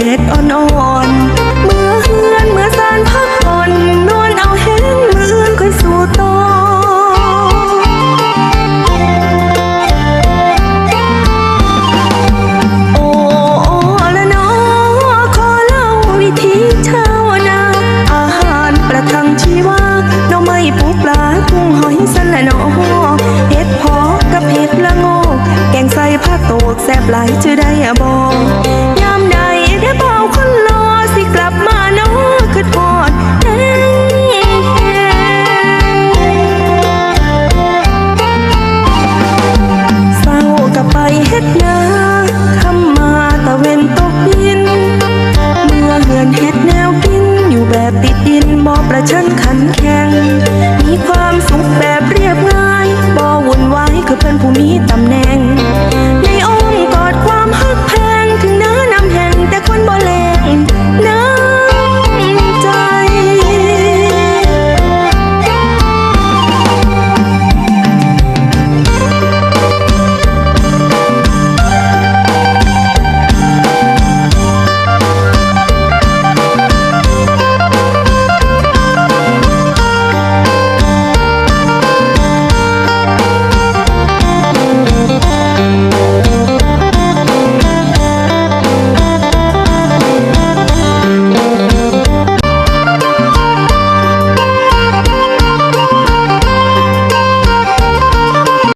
อ่อนเมื่อเฮือนเมื่อสานพักผ่อนนอนเอาแห้งมืออื่นค่อยสู่ต่อโอ้โอ้ละเนอขอเล่าวิธีชาวนา อาหารประทังชีวาน่อไม้ปูปลากุ้งหอยสันละเนอเห็ดพอกับเห็ดละโงกแกงใส่ผักโตกแซ่บหลายชื่อได้บอ ประชันขันแข็ง